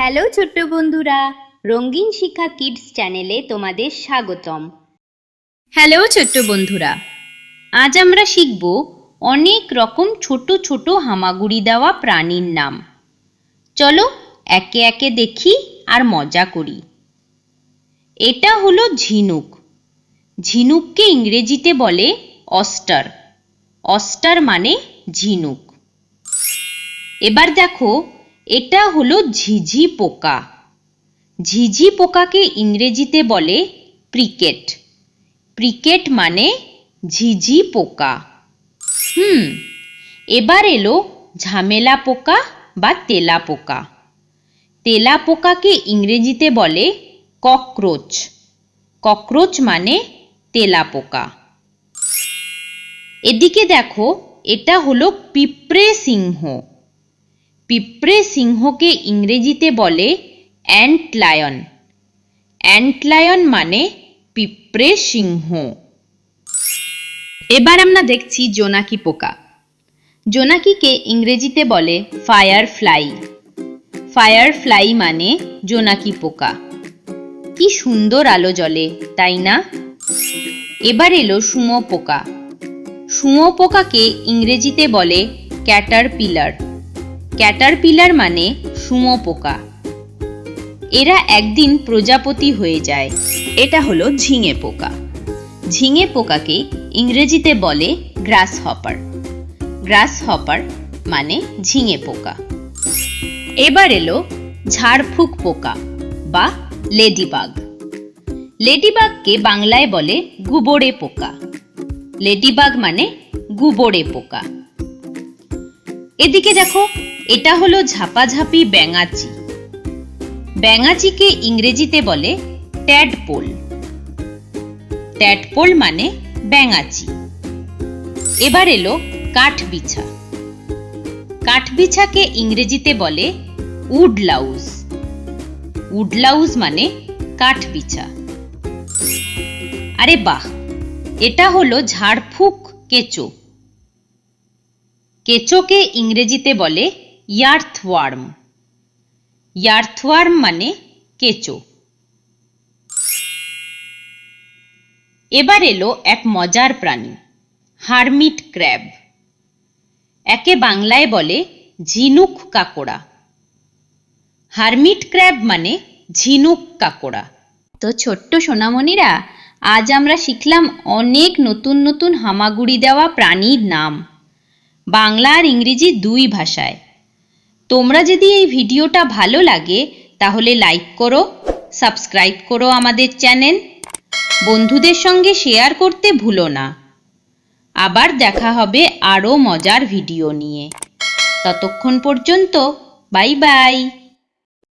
Hello ছোট্ট বন্ধুরা, রঙিন শিক্ষা কিডস চ্যানেলে তোমাদের স্বাগতম। হ্যালো ছোট্ট বন্ধুরা, আজ আমরা শিখব অনেক রকম ছোট ছোট হামাগুড়ি দেওয়া প্রাণীর নাম। চলো একে একে দেখি আর মজা করি। এটা হলো ঝিনুক। ঝিনুককে ইংরেজিতে বলে অস্টার। অস্টার মানে ঝিনুক। এবার দেখো এটা হলো ঝিঝি পোকা। ঝিঝি পোকাকে ইংরেজিতে বলে প্রিকেট প্রিকেট মানে ঝিঝি পোকা। হুম, এবার এলো ঝামেলা পোকা বা তেলা পোকা। তেলা পোকাকে ইংরেজিতে বলে ককরোচ। ককরোচ মানে তেলা পোকা। এদিকে দেখো, এটা হলো পিঁপড়ে সিংহ। পিঁপড়ে সিংহকে ইংরেজিতে বলে অ্যান্ট লায়ন মানে পিঁপড়ে সিংহ। এবার আমরা দেখছি জোনাকি পোকা। জোনাকিকে ইংরেজিতে বলে ফায়ার ফ্লাই ফায়ার ফ্লাই মানে জোনাকি পোকা। কি সুন্দর আলো জ্বলে, তাই না? এবার এলো সুমো পোকা সুমো পোকাকে ইংরেজিতে বলে ক্যাটার পিলার ক্যাটারপিলার মানে সুমো পোকা। এরা একদিন প্রজাপতি হয়ে যায়। এটা হলো ঝিঙে পোকা। ঝিঙে পোকাকে ইংরেজিতে বলে গ্রাস হপার গ্রাস হপার মানে ঝিঙে পোকা। এবার এলো ঝাড়ফুঁক পোকা বা লেডিবাগ। লেডিবাগকে বাংলায় বলে গুবরে পোকা। লেডিবাগ মানে গুবরে পোকা। এদিকে দেখো এটা হলো ঝাপাঝাপি ব্যাঙাচি। ব্যাঙাচিকে ইংরেজিতে বলে ট্যাডপোল ট্যাডপোল মানে ব্যাঙাচি। এবার এলো কাঠবিছা। কাঠবিছাকে ইংরেজিতে বলে উডলাউজ উডলাউজ মানে কাঠবিছা। আরে বাহ! এটা হলো ঝাড়ফুঁক কেঁচো। কেঁচোকে ইংরেজিতে বলে ইয়ার্থওয়ার্ম ইয়ার্থওয়ার্ম মানে কেঁচো। এবার এলো এক মজার প্রাণী, হারমিট ক্র্যাব। একে বাংলায় বলে ঝিনুক কাকড়া। হারমিট ক্র্যাব মানে ঝিনুক কাকড়া। তো ছোট্ট সোনামণিরা, আজ আমরা শিখলাম অনেক নতুন নতুন হামাগুড়ি দেওয়া প্রাণীর নাম। বাংলা আর ইংরেজি দুই ভাষায়। তোমরা যদি এই ভিডিওটা ভালো লাগে, তাহলে লাইক করো সাবস্ক্রাইব করো আমাদের চ্যানেল বন্ধুদের সঙ্গে শেয়ার করতে ভুলো না। আবার দেখা হবে আরও মজার ভিডিও নিয়ে। ততক্ষণ পর্যন্ত বাই বাই